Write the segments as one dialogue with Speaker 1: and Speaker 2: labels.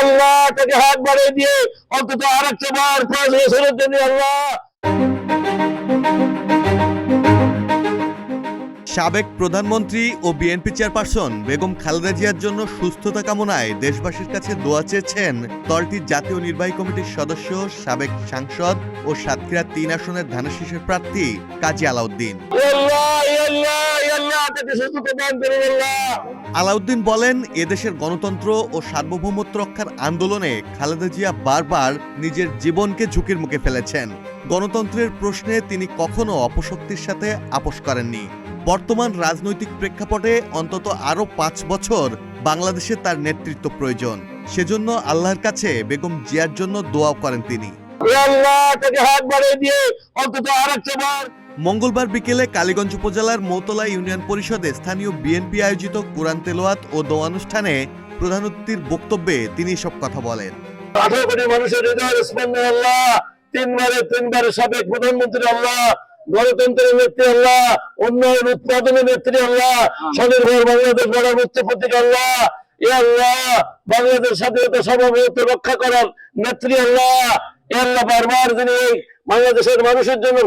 Speaker 1: আল্লাহ তাকে হাত বাড়িয়ে দিয়ে অন্তত আর একটা বার পাঁচ বছরের জন্য আল্লাহ।
Speaker 2: সাবেক প্রধানমন্ত্রী ও বিএনপি চেয়ারপারসন বেগম খালেদা জিয়ার জন্য সুস্থতা কামনায় দেশবাসীর কাছে দোয়া চেয়েছেন দলটির জাতীয় নির্বাহী কমিটির সদস্য সাবেক সাংসদ ও সাতক্ষীরা তিন আসনের ধানের প্রার্থী কাজী আলাউদ্দিন। আলাউদ্দিন বলেন, এদেশের গণতন্ত্র ও সার্বভৌমত্ব রক্ষার আন্দোলনে খালেদা জিয়া বারবার নিজের জীবনকে ঝুঁকির মুখে ফেলেছেন। গণতন্ত্রের প্রশ্নে তিনি কখনো অপশক্তির সাথে আপোষ করেননি। বর্তমান রাজনৈতিক প্রেক্ষাপটে অন্তত আরও পাঁচ বছর বাংলাদেশে তার নেতৃত্ব প্রয়োজন। সেজন্য আল্লাহর কাছে বেগম জিয়ার জন্য দোয়াও করেন তিনি।
Speaker 1: আল্লাহ তাকে হাত বাড়িয়ে দিয়ে অন্তত আর
Speaker 2: মঙ্গলবার বিকেলে কালীগঞ্জ উপজেলার মৌতলা ইউনিয়ন পরিষদে স্থানীয় বিএনপি আয়োজিত কোরআন তেলোয়াত ও দোয়া অনুষ্ঠানে প্রধান অতিথির বক্তব্যে তিনি সব কথা বলেন।
Speaker 1: আঠারো কোটি মানুষের হৃদয়ের আল্লাহ। তিনবারে তিনবারে সাবেক প্রধানমন্ত্রী আল্লাহ। গণতন্ত্রের নেত্রী আল্লাহ। উন্নয়ন উৎপাদনের নেত্রী আল্লাহ। স্বনির্ভর বাংলাদেশ গড়ার আল্লাহ। এ আল্লাহ বাংলাদেশ স্বাধীনতা সার্বভৌমত্ব রক্ষা করার নেত্রী আল্লাহ। এ আল্লাহ বারবার যিনি বাংলাদেশের মানুষের জন্য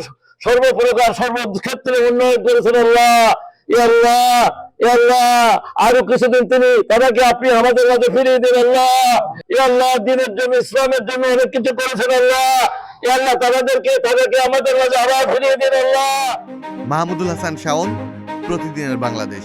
Speaker 1: সর্বপ্রকার সর্বক্ষেত্রে উন্নয়ন করেছেন আল্লাহ। আল্লাহ আল্লাহ। আরও কিছুদিন তিনি তাদেরকে আপনি আমাদের মাঝে ফিরিয়ে দিন আল্লাহ। আল্লাহ, দিনের জন্য, ইসলামের জন্য অনেক কিছু করেছেন আল্লাহ। আল্লাহ, তাদেরকে তাদেরকে আমাদের মাঝে আবার ফিরিয়ে দিন আল্লাহ।
Speaker 2: মাহমুদুল হাসান শাওন, প্রতিদিনের বাংলাদেশ।